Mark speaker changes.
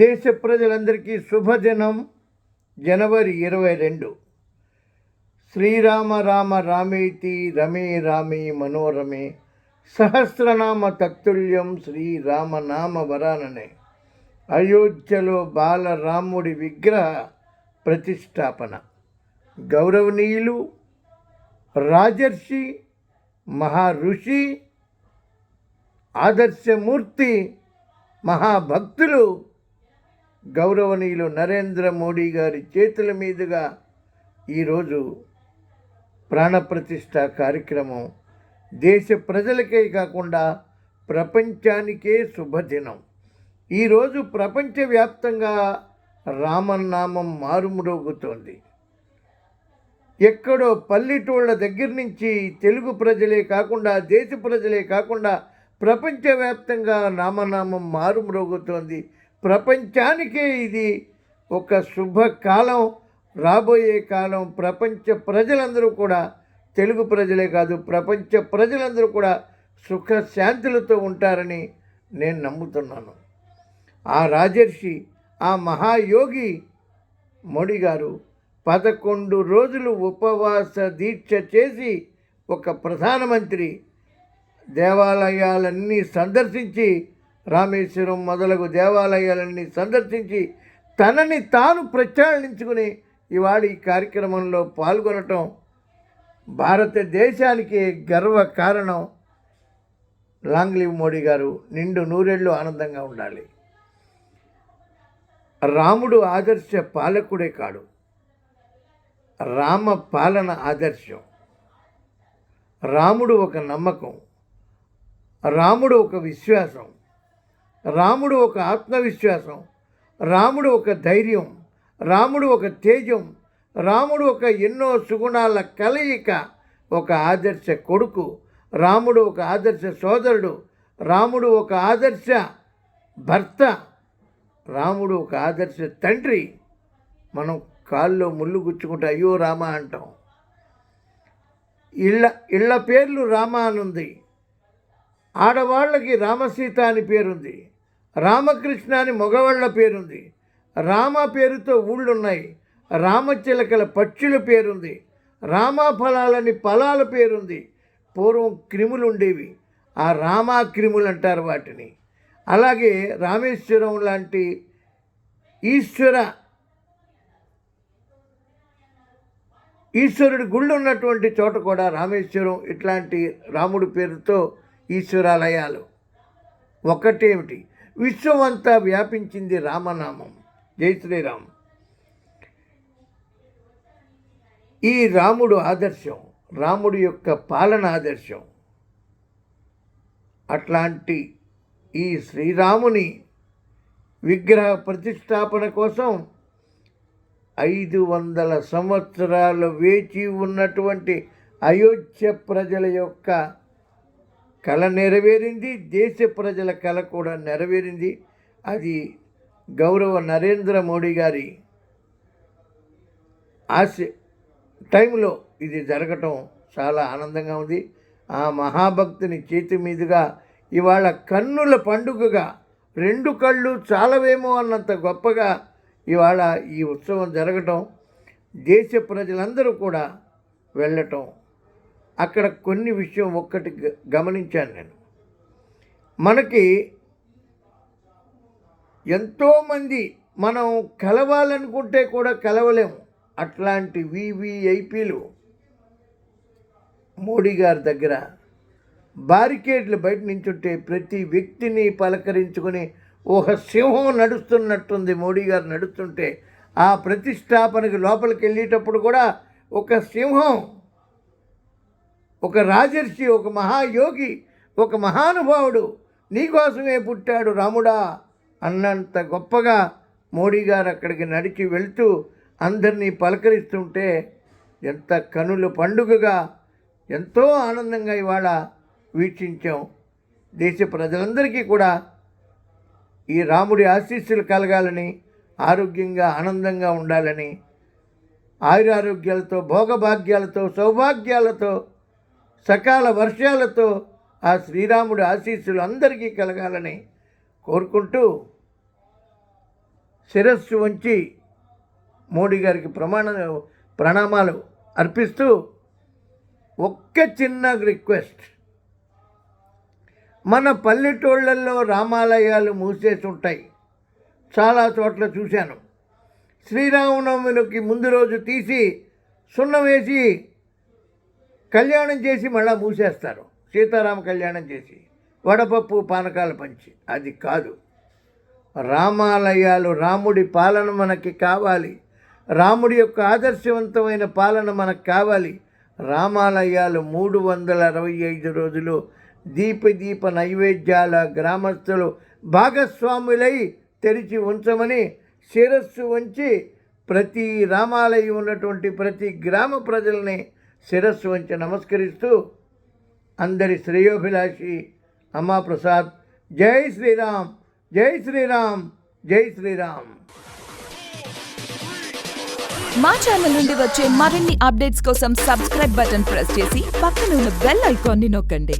Speaker 1: దేశ ప్రజలందరికీ శుభదినం జనవరి ఇరవై రెండు. శ్రీరామ రామ రామేతి రమే రామే మనోరమే. సహస్రనామ తత్తుల్యం శ్రీరామనామ వరాననే. అయోధ్యలో బాలరాముడి విగ్రహ ప్రతిష్టాపన. గౌరవనీయులు రాజర్షి మహారుషి ఆదర్శమూర్తి మహాభక్తులు గౌరవనీయులు నరేంద్ర మోడీ గారి చేతుల మీదుగా ఈరోజు ప్రాణప్రతిష్ఠ కార్యక్రమం. దేశ ప్రజలకే కాకుండా ప్రపంచానికే శుభదినం. ఈరోజు ప్రపంచవ్యాప్తంగా రామనామం మారుమ్రోగుతోంది. ఎక్కడో పల్లెటూళ్ళ దగ్గర నుంచి తెలుగు ప్రజలే కాకుండా దేశ ప్రజలే కాకుండా ప్రపంచవ్యాప్తంగా రామనామం మారుమ్రోగుతోంది. ప్రపంచానికే ఇది ఒక శుభకాలం రాబోయే కాలం ప్రపంచ ప్రజలందరూ కూడా తెలుగు ప్రజలే కాదు ప్రపంచ ప్రజలందరూ కూడా సుఖ శాంతులతో ఉంటారని నేను నమ్ముతున్నాను. ఆ రాజర్షి ఆ మహాయోగి మోడీ గారు పదకొండు రోజులు ఉపవాస దీక్ష చేసి ఒక ప్రధానమంత్రి దేవాలయాలన్నీ సందర్శించి రామేశ్వరం మొదలగు దేవాలయాలన్నీ సందర్శించి తనని తాను ప్రచారించుకుని ఇవాడు ఈ కార్యక్రమంలో పాల్గొనటం భారతదేశానికి గర్వ కారణం. లాంగ్ లివ్ మోడీ గారు నిండు నూరేళ్ళు ఆనందంగా ఉండాలి. రాముడు ఆదర్శ పాలకుడే కాడు. రామ పాలన ఆదర్శం. రాముడు ఒక నమ్మకం. రాముడు ఒక విశ్వాసం. రాముడు ఒక ఆత్మవిశ్వాసం రాముడు ఒక ధైర్యం రాముడు ఒక తేజం రాముడు ఒక ఎన్నో సుగుణాల కలయిక ఒక ఆదర్శ కొడుకు రాముడు ఒక ఆదర్శ సోదరుడు రాముడు ఒక ఆదర్శ భర్త రాముడు ఒక ఆదర్శ తండ్రి. మనం కాల్లో ముళ్ళు గుచ్చుకుంటే అయ్యో రామ అంటాం. ఇళ్ళ ఇళ్ళ పేర్లు రామ అనుంది. ఆడవాళ్ళకి రామసీత అని పేరుంది. రామకృష్ణ అని మగవాళ్ళ పేరుంది. రామ పేరుతో ఊళ్ళున్నాయి. రామచిలకల పక్షుల పేరుంది. రామఫలాలని ఫలాల పేరుంది. పూర్వం క్రిములు ఉండేవి ఆ రామా క్రిములు అంటారు వాటిని. అలాగే రామేశ్వరం లాంటి ఈశ్వర ఈశ్వరుడి గుళ్ళు ఉన్నటువంటి చోట కూడా రామేశ్వరం ఇట్లాంటి రాముడి పేరుతో ఈశ్వరాలయాలు. ఒకటేమిటి? విశ్వమంతా వ్యాపించింది రామనామం. జై శ్రీరామ్. ఈ రాముడు ఆదర్శం రాముడి యొక్క పాలన ఆదర్శం. అట్లాంటి ఈ శ్రీరాముని విగ్రహ ప్రతిష్టాపన కోసం ఐదు వందల సంవత్సరాలు వేచి ఉన్నటువంటి అయోధ్య ప్రజల యొక్క కళ నెరవేరింది దేశ ప్రజల కళ కూడా నెరవేరింది. అది గౌరవ నరేంద్ర మోడీ గారి ఆశ టైంలో ఇది జరగటం చాలా ఆనందంగా ఉంది. ఆ మహాభక్తుని చేతి మీదుగా ఇవాళ కన్నుల పండుగగా రెండు కళ్ళు చాలవేమో అన్నంత గొప్పగా ఇవాళ ఈ ఉత్సవం జరగటం దేశ ప్రజలందరూ కూడా వెళ్ళటం అక్కడ కొన్ని విషయం ఒక్కటి గ- గమనించాను నేను. మనకి ఎంతోమంది మనం కలవాలనుకుంటే కూడా కలవలేము. అట్లాంటి వివిఐపీలు మోడీ గారి దగ్గర బారికేడ్లు బయట నుంచుంటే ప్రతి వ్యక్తిని పలకరించుకొని ఒక సింహం నడుస్తున్నట్టుంది మోడీ గారు నడుస్తుంటే ఆ ప్రతిష్టాపనకి లోపలికి వెళ్ళేటప్పుడు కూడా ఒక సింహం ఒక రాజర్షి ఒక మహాయోగి ఒక మహానుభావుడు నీకోసమే పుట్టాడు రాముడా అన్నంత గొప్పగా మోడీ గారు అక్కడికి నడిచి వెళ్తూ అందరినీ పలకరిస్తుంటే ఎంత కనుల పండుగగా ఎంతో ఆనందంగా ఇవాళ వీక్షించాం. దేశ ప్రజలందరికీ కూడా ఈ రాముడి ఆశీస్సులు కలగాలని ఆరోగ్యంగా ఆనందంగా ఉండాలని ఆయురారోగ్యాలతో భోగభాగ్యాలతో సౌభాగ్యాలతో సకాల వర్షాలతో ఆ శ్రీరాముడి ఆశీస్సులు అందరికీ కలగాలని కోరుకుంటూ శిరస్సు వంచి మోడీ గారికి ప్రమాణ ప్రణామాలు అర్పిస్తూ ఒక్క చిన్న రిక్వెస్ట్. మన పల్లెటూళ్ళల్లో రామాలయాలు మూసేసి ఉంటాయి చాలా చోట్ల చూశాను. శ్రీరామనవమికి ముందు రోజు తీసి సున్నం వేసి కళ్యాణం చేసి మళ్ళా మూసేస్తారు. సీతారామ కళ్యాణం చేసి. వడపప్పు పానకాలు పంచి. అది కాదు. రామాలయాలు రాముడి పాలన మనకి కావాలి. రాముడి యొక్క ఆదర్శవంతమైన పాలన మనకు కావాలి. రామాలయాలు మూడు వందల అరవై ఐదు రోజులు దీపదీప నైవేద్యాల గ్రామస్తులు భాగస్వాములై తెరిచి ఉంచమని శిరస్సు ఉంచి ప్రతి రామాలయం ఉన్నటువంటి ప్రతి గ్రామ ప్రజల్ని శిరస్సు వంచి నమస్కరిస్తూ అందరి శ్రేయోభిలాషి అమ్మా ప్రసాద్. జై శ్రీరామ్ జై శ్రీరామ్ జై శ్రీరామ్.
Speaker 2: మా ఛానల్ నుండి వచ్చే మరిన్ని అప్డేట్స్ కోసం సబ్స్క్రైబ్ బటన్ ప్రెస్ చేసి పక్కన ఉన్న బెల్ ఐకాన్ని నొక్కండి.